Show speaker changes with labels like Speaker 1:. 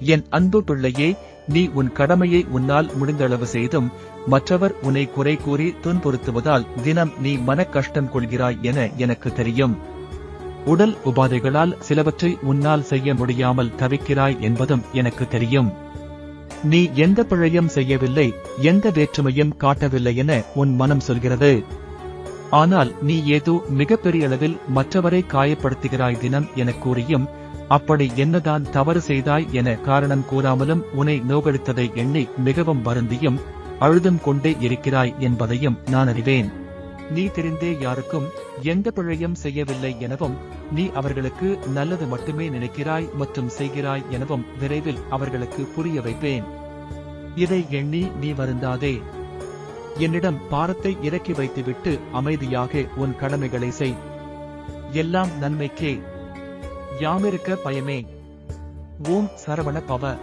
Speaker 1: என் அன்பு பிள்ளையே நீ உன் கடமையை உன்னால் முடிந்தளவு செய்தும் மற்றவர் உன்னை குறை கூறி துன்புறுத்துவதால் தினம் நீ மன கஷ்டம் கொள்கிறாய் என எனக்கு தெரியும். உடல் உபாதைகளால் சிலவற்றை உன்னால் செய்ய முடியாமல் தவிக்கிறாய் என்பதும் எனக்கு தெரியும். நீ எந்த பிழையும் செய்யவில்லை எந்த வேற்றுமையும் காட்டவில்லை என உன் மனம் சொல்கிறது. ஆனால் நீ ஏதோ மிகப்பெரிய அளவில் மற்றவரை காயப்படுத்துகிறாய் தினம் எனக் கூறியும் அப்படி என்னதான் தவறு செய்தாய் என காரணம் கூறாமலும் உன்னை நோகடித்ததை எண்ணி மிகவும் வருந்தியும் அழுதும் கொண்டே இருக்கிறாய் என்பதையும் நான் அறிவேன். நீ தெரிந்தே யாருக்கும் எந்த பிழையும் செய்யவில்லை எனவும் நீ அவர்களுக்கு நல்லது மட்டுமே நினைக்கிறாய் மற்றும் செய்கிறாய் எனவும் விரைவில் அவர்களுக்கு புரிய வைப்பேன். இதை எண்ணி நீ வருந்தாதே. என்னிடம் பாரத்தை இறக்கி வைத்துவிட்டு அமைதியாக உன் கடமைகளை செய். எல்லாம் நன்மைக்கே. யாமிருக்க பயமே. ஓம் சரவண பவ.